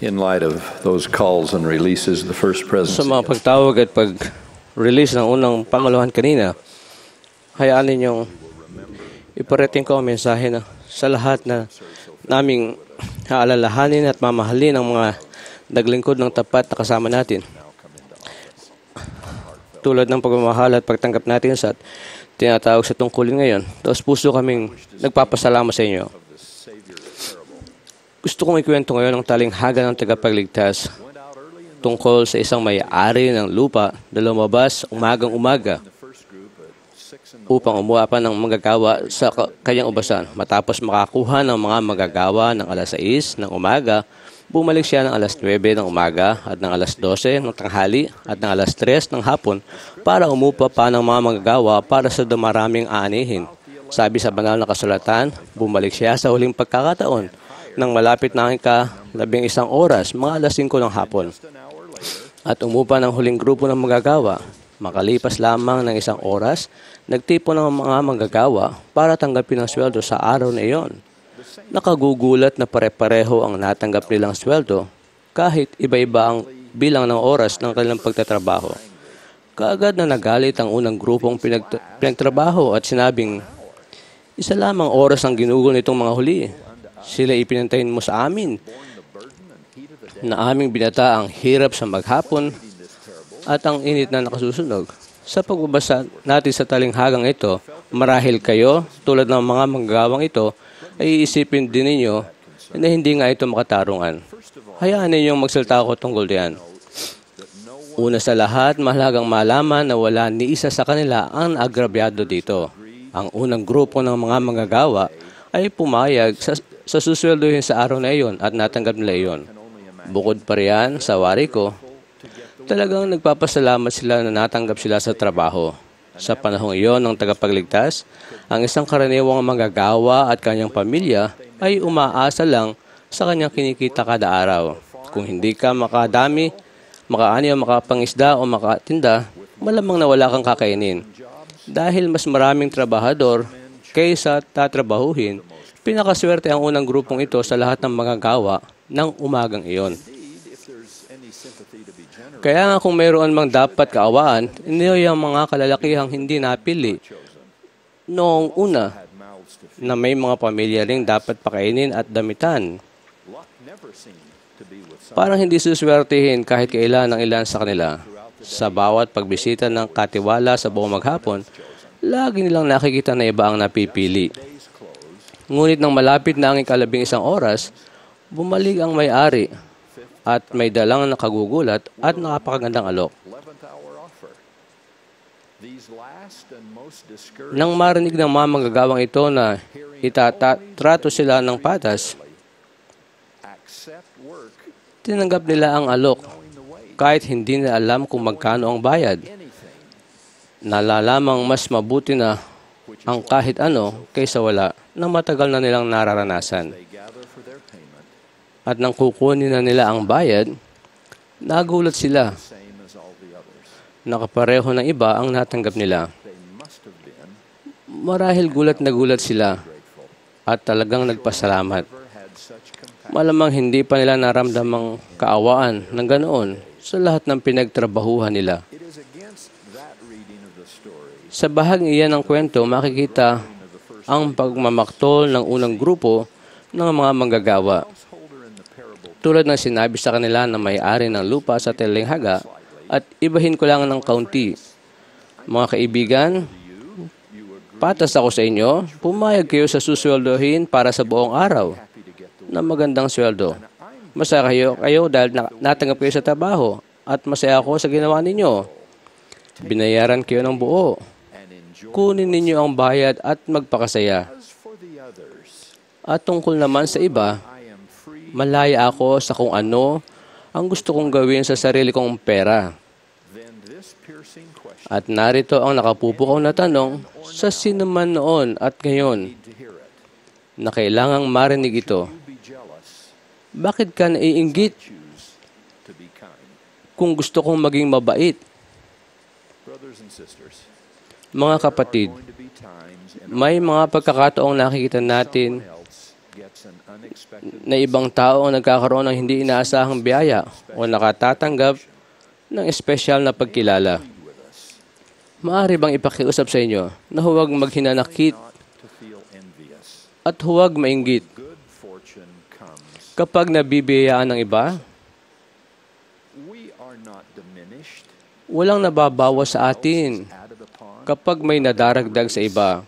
in light of those calls and releases, the first Sa presidency. mga pagtawag at pag-release ng unang pangalawan kanina, hayaan ninyong iparating ko ang mensahe na sa lahat na naming haalalahanin at mamahalin ang mga naglingkod ng tapat na kasama natin. Tulad ng pagmamahal at pagtanggap natin sa tinatawag sa tungkulin ngayon. Tapos puso kaming nagpapasalamat sa inyo. Gusto kong ikwento ngayon ang talinghaga ng tagapagligtas tungkol sa isang may-ari ng lupa na lumabas umagang umaga upang umuha pa ng manggagawa sa ka- kanyang ubasan. Matapos makakuha ng mga manggagawa ng alas 6 ng umaga, bumalik siya ng alas 9 ng umaga at ng alas 12 ng tanghali at ng alas 3 ng hapon para umupa pa ng mga manggagawa para sa dumaraming aanihin. Sabi sa banal na kasulatan, bumalik siya sa huling pagkakataon nang malapit na ka labing isang oras, mga alas 5 ng hapon at umupa ng huling grupo ng manggagawa. Makalipas lamang ng isang oras, nagtipon ng mga manggagawa para tanggapin ang sweldo sa araw na iyon. Nakagugulat na pare-pareho ang natanggap nilang sweldo kahit iba-iba ang bilang ng oras ng kanilang pagtatrabaho. Kaagad na nagalit ang unang grupong pinag- pinagtrabaho at sinabing, Isa lamang oras ang ginugol nitong mga huli. Sila ipinantayin mo sa amin na aming binata ang hirap sa maghapon at ang init na nakasusunog. Sa pagbabasa natin sa talinghagang ito, marahil kayo, tulad ng mga manggagawang ito, ay iisipin din ninyo na hindi nga ito makatarungan. Hayaan ninyong magsalita ako tungkol diyan. Una sa lahat, mahalagang malaman na wala ni isa sa kanila ang agrabyado dito. Ang unang grupo ng mga manggagawa ay pumayag sa, sa susweldohin sa araw na iyon at natanggap nila iyon. Bukod pa riyan, sa wari ko, talagang nagpapasalamat sila na natanggap sila sa trabaho. Sa panahong iyon ng tagapagligtas, ang isang karaniwang manggagawa at kanyang pamilya ay umaasa lang sa kanyang kinikita kada araw. Kung hindi ka makadami, makaani o makapangisda o makatinda, malamang na wala kang kakainin. Dahil mas maraming trabahador kaysa tatrabahuhin, pinakaswerte ang unang grupong ito sa lahat ng manggagawa ng umagang iyon. Kaya nga kung mayroon mang dapat kaawaan, iniyo yung mga kalalakihang hindi napili noong una na may mga pamilya ring dapat pakainin at damitan. Parang hindi suswertihin kahit kailan ng ilan sa kanila. Sa bawat pagbisita ng katiwala sa buong maghapon, lagi nilang nakikita na iba ang napipili. Ngunit nang malapit na ang ikalabing isang oras, bumalik ang may-ari at may dalang nakagugulat at napakagandang alok. Nang marinig ng mga manggagawang ito na itatrato sila ng patas, tinanggap nila ang alok kahit hindi nila alam kung magkano ang bayad. Nalalamang mas mabuti na ang kahit ano kaysa wala na matagal na nilang nararanasan. At nang kukunin na nila ang bayad, nagulat sila. Nakapareho ng iba ang natanggap nila. Marahil gulat na gulat sila at talagang nagpasalamat. Malamang hindi pa nila naramdamang kaawaan ng ganoon sa lahat ng pinagtrabahuhan nila. Sa bahaging iyan ng kwento, makikita ang pagmamaktol ng unang grupo ng mga manggagawa. Tulad ng sinabi sa kanila na may-ari ng lupa sa Telenghaga at ibahin ko lang ng kaunti. Mga kaibigan, patas ako sa inyo, pumayag kayo sa susweldohin para sa buong araw na magandang sweldo. Masaya kayo, kayo dahil na, natanggap kayo sa trabaho at masaya ako sa ginawa ninyo. Binayaran kayo ng buo. Kunin ninyo ang bayad at magpakasaya. At tungkol naman sa iba, malaya ako sa kung ano ang gusto kong gawin sa sarili kong pera. At narito ang nakapupukaw na tanong sa sino man noon at ngayon na kailangang marinig ito. Bakit ka naiinggit kung gusto kong maging mabait? Mga kapatid, may mga pagkakataong nakikita natin na ibang tao ang nagkakaroon ng hindi inaasahang biyaya o nakatatanggap ng espesyal na pagkilala. Maaari bang ipakiusap sa inyo na huwag maghinanakit at huwag mainggit kapag nabibiyayaan ng iba? Walang nababawas sa atin kapag may nadaragdag sa iba.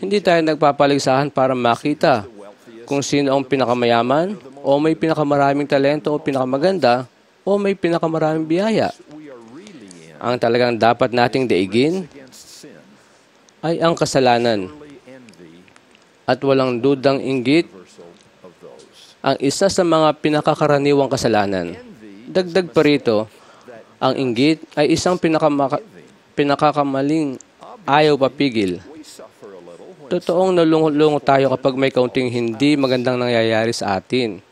Hindi tayo nagpapaligsahan para makita kung sino ang pinakamayaman o may pinakamaraming talento o pinakamaganda o may pinakamaraming biyaya. Ang talagang dapat nating daigin ay ang kasalanan at walang dudang inggit ang isa sa mga pinakakaraniwang kasalanan. Dagdag pa rito, ang inggit ay isang pinakamaka- pinakakamaling ayaw papigil. Totoong nalungo tayo kapag may kaunting hindi magandang nangyayari sa atin.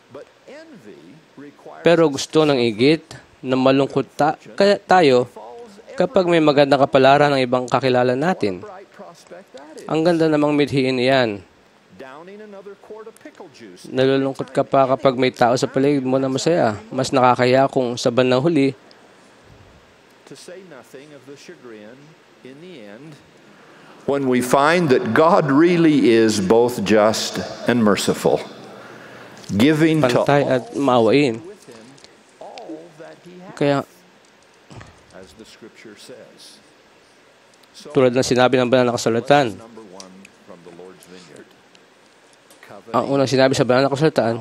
Pero gusto ng igit na malungkot ta- kaya tayo kapag may magandang kapalaran ng ibang kakilala natin. Ang ganda namang midhiin iyan. Nalulungkot ka pa kapag may tao sa paligid mo na masaya. Mas nakakaya kung sa bandang huli, To say nothing of the chagrin in the end. When we find that God really is both just and merciful, giving to pantay at maawain. with him all that he has, Kaya as the scripture says. So tulad ng sinabi ng banal na kasulatan, number one from the Lord's vineyard. ang unang sinabi sa banal na kasulatan,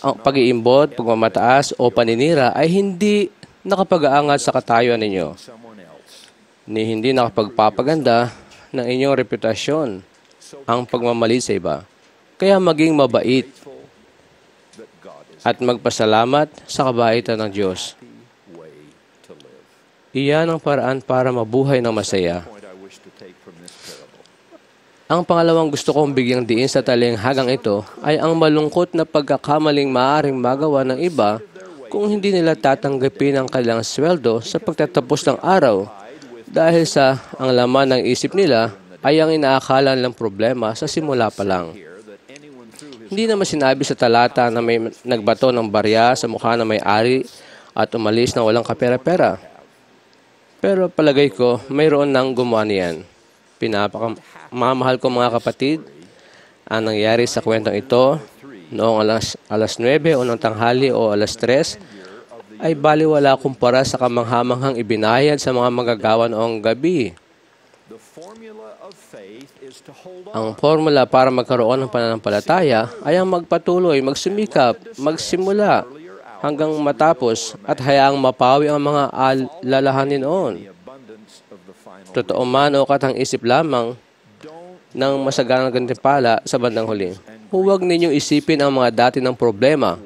Ang pag-iimbot, pagmamataas o paninira ay hindi nakapag-aangat sa katayuan ninyo, ni hindi nakapagpapaganda ng inyong reputasyon ang pagmamali sa iba. Kaya maging mabait at magpasalamat sa kabaitan ng Diyos. Iyan ang paraan para mabuhay ng masaya. Ang pangalawang gusto kong bigyang diin sa talinghagang ito ay ang malungkot na pagkakamaling maaring magawa ng iba kung hindi nila tatanggapin ang kanilang sweldo sa pagtatapos ng araw dahil sa ang laman ng isip nila ay ang inaakala nilang problema sa simula pa lang. Hindi naman sinabi sa talata na may nagbato ng barya sa mukha ng may-ari at umalis na walang kapera-pera. Pero palagay ko, mayroon nang gumawa niyan. Pinapakamamahal ko mga kapatid, ang nangyari sa kwentong ito noong alas, alas 9 o ng tanghali o alas 3 ay baliwala kumpara sa kamanghamanghang ibinayad sa mga magagawa noong gabi. Ang formula para magkaroon ng pananampalataya ay ang magpatuloy, magsumikap, magsimula hanggang matapos at hayaang mapawi ang mga al- lalahanin noon. Totoo man o katang isip lamang ng masaganang gantimpala sa bandang huli. Huwag ninyong isipin ang mga dati ng problema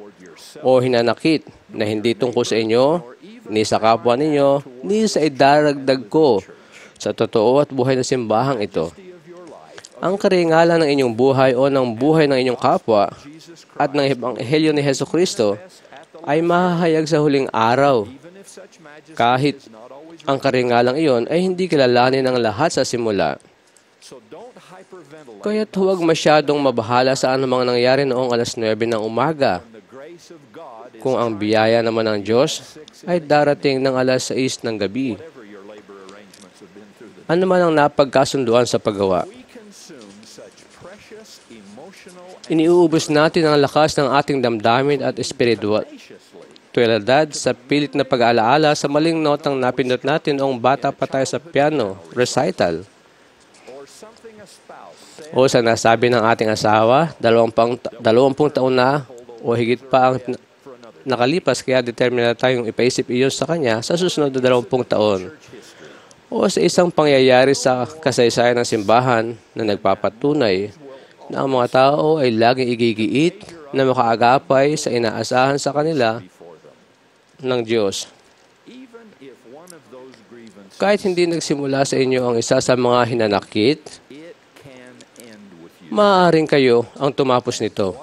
o hinanakit na hindi tungkol sa inyo, ni sa kapwa ninyo, ni sa idaragdag ko sa totoo at buhay na simbahang ito. Ang karingalan ng inyong buhay o ng buhay ng inyong kapwa at ng Ebanghelyo ni Heso Kristo ay mahahayag sa huling araw kahit ang karingalang iyon ay hindi kilalanin ng lahat sa simula. Kaya't huwag masyadong mabahala sa anumang nangyari noong alas 9 ng umaga. Kung ang biyaya naman ng Diyos ay darating ng alas 6 ng gabi. Ano man ang napagkasunduan sa paggawa. Iniuubos natin ang lakas ng ating damdamin at espiritual tuwalidad sa pilit na pag-aalaala sa maling notang napindot natin noong bata pa tayo sa piano recital. O sa nasabi ng ating asawa, dalawampung, dalawampung taon na o higit pa ang nakalipas kaya determinado tayong ipaisip iyon sa kanya sa susunod na dalawampung taon. O sa isang pangyayari sa kasaysayan ng simbahan na nagpapatunay na ang mga tao ay laging igigiit na makaagapay sa inaasahan sa kanila ng Diyos. Kahit hindi nagsimula sa inyo ang isa sa mga hinanakit, maaaring kayo ang tumapos nito.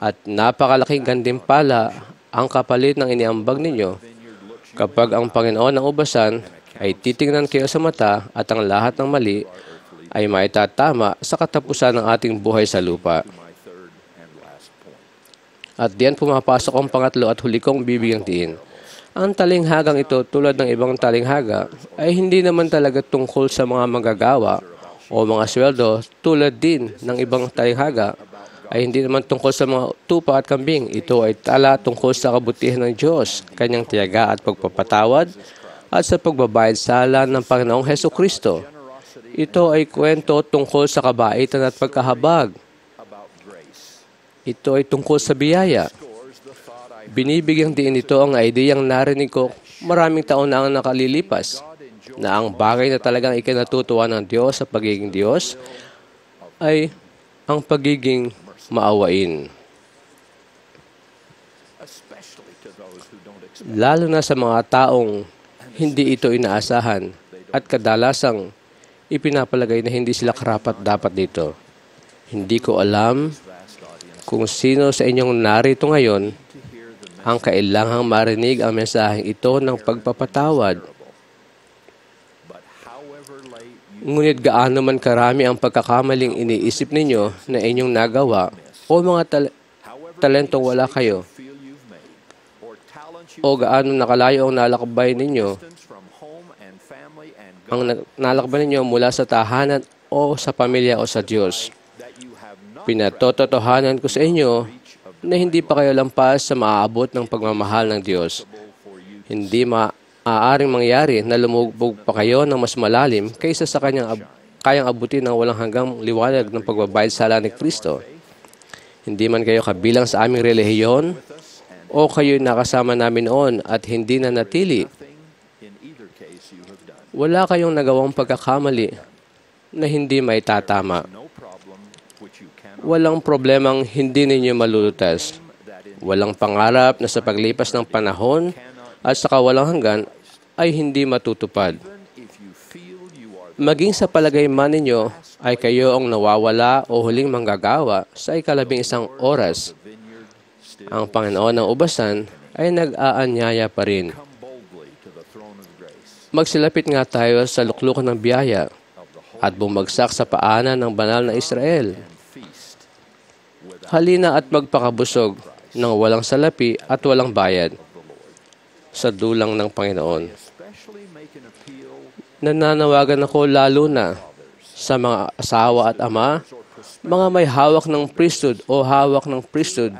At napakalaking gantimpala ang kapalit ng iniambag ninyo kapag ang Panginoon ng ubasan ay titingnan kayo sa mata at ang lahat ng mali ay maitatama sa katapusan ng ating buhay sa lupa. At diyan pumapasok ang pangatlo at huli kong bibigyang tiin. Ang talinghagang ito tulad ng ibang talinghaga ay hindi naman talaga tungkol sa mga magagawa o mga sweldo tulad din ng ibang talinghaga ay hindi naman tungkol sa mga tupa at kambing. Ito ay tala tungkol sa kabutihan ng Diyos, kanyang tiyaga at pagpapatawad at sa pagbabayad sala ng Panginoong Heso Kristo. Ito ay kwento tungkol sa kabaitan at pagkahabag. Ito ay tungkol sa biyaya. Binibigyang diin ito ang ideyang narinig ko maraming taon na ang nakalilipas na ang bagay na talagang ikinatutuwa ng Diyos sa pagiging Diyos ay ang pagiging maawain. Lalo na sa mga taong hindi ito inaasahan at kadalasang ipinapalagay na hindi sila karapat dapat dito. Hindi ko alam kung sino sa inyong narito ngayon ang kailangang marinig ang mensaheng ito ng pagpapatawad. Ngunit gaano man karami ang pagkakamaling iniisip ninyo na inyong nagawa o mga tal- talentong wala kayo o gaano nakalayo ang nalakbay ninyo ang nalakbay ninyo mula sa tahanan o sa pamilya o sa Diyos. Pinatototohanan ko sa inyo na hindi pa kayo lampas sa maaabot ng pagmamahal ng Diyos. Hindi maaaring mangyari na lumubog pa kayo ng mas malalim kaysa sa kanyang ab- kayang abutin ng walang hanggang liwanag ng pagbabayad sala ni Kristo. Hindi man kayo kabilang sa aming relihiyon o kayo nakasama namin noon at hindi na natili. Wala kayong nagawang pagkakamali na hindi may tatama. Walang problemang hindi ninyo malulutas. Walang pangarap na sa paglipas ng panahon at sa kawalang hanggan ay hindi matutupad. Maging sa palagay man ninyo ay kayo ang nawawala o huling manggagawa sa ikalabing isang oras. Ang Panginoon ng ubasan ay nag-aanyaya pa rin. Magsilapit nga tayo sa luklukan ng biyaya at bumagsak sa paanan ng banal na Israel. Halina at magpakabusog ng walang salapi at walang bayad sa dulang ng Panginoon. Nananawagan ako lalo na sa mga asawa at ama, mga may hawak ng priesthood o hawak ng priesthood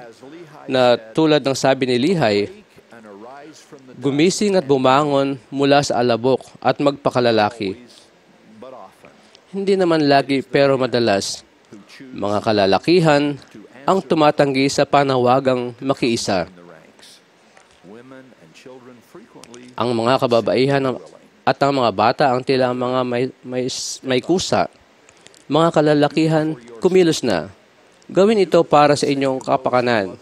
na tulad ng sabi ni Lihay, gumising at bumangon mula sa alabok at magpakalalaki. Hindi naman lagi pero madalas, mga kalalakihan ang tumatanggi sa panawagang makiisa. Ang mga kababaihan at ang mga bata ang tila mga may, may, may kusa. Mga kalalakihan, kumilos na. Gawin ito para sa inyong kapakanan.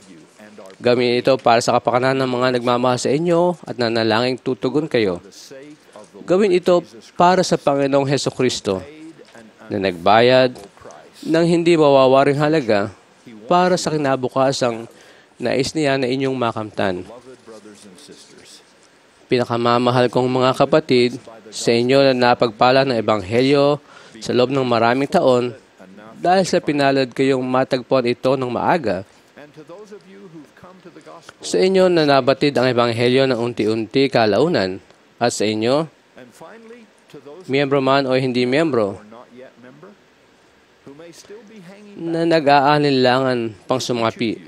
Gawin ito para sa kapakanan ng mga nagmamahal sa inyo at nanalangin tutugon kayo. Gawin ito para sa Panginoong Heso Kristo na nagbayad ng hindi mawawaring halaga para sa kinabukasang nais niya na inyong makamtan. Pinakamamahal kong mga kapatid, sa inyo na napagpala ng Ebanghelyo sa loob ng maraming taon dahil sa pinalad kayong matagpuan ito ng maaga. Sa inyo na nabatid ang Ebanghelyo ng unti-unti kalaunan. At sa inyo, miyembro man o hindi miyembro, na nag-aalinlangan pang sumapi.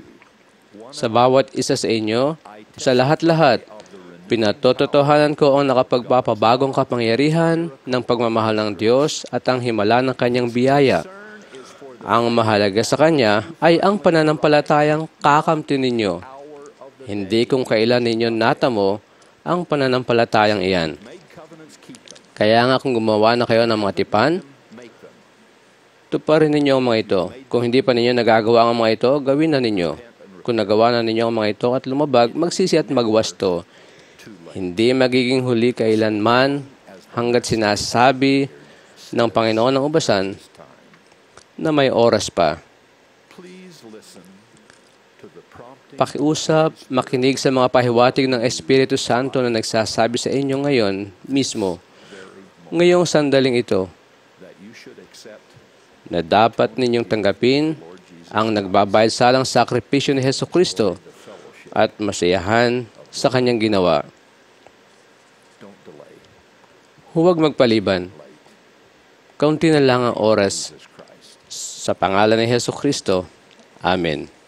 Sa bawat isa sa inyo, sa lahat-lahat, Pinatototohanan ko ang nakapagpapabagong kapangyarihan ng pagmamahal ng Diyos at ang himala ng kanyang biyaya. Ang mahalaga sa kanya ay ang pananampalatayang kakamti ninyo. Hindi kung kailan ninyo natamo ang pananampalatayang iyan. Kaya nga kung gumawa na kayo ng mga tipan, tuparin ninyo ang mga ito. Kung hindi pa ninyo nagagawa ang mga ito, gawin na ninyo. Kung nagawa na ninyo ang mga ito at lumabag, magsisi at magwasto. Hindi magiging huli kailanman hanggat sinasabi ng Panginoon ng ubasan na may oras pa. Pakiusap, makinig sa mga pahiwatig ng Espiritu Santo na nagsasabi sa inyo ngayon mismo. Ngayong sandaling ito, na dapat ninyong tanggapin ang nagbabayad salang sakripisyo ni Heso Kristo at masayahan sa kanyang ginawa. Huwag magpaliban. Kaunti na lang ang oras sa pangalan ni Heso Kristo. Amen.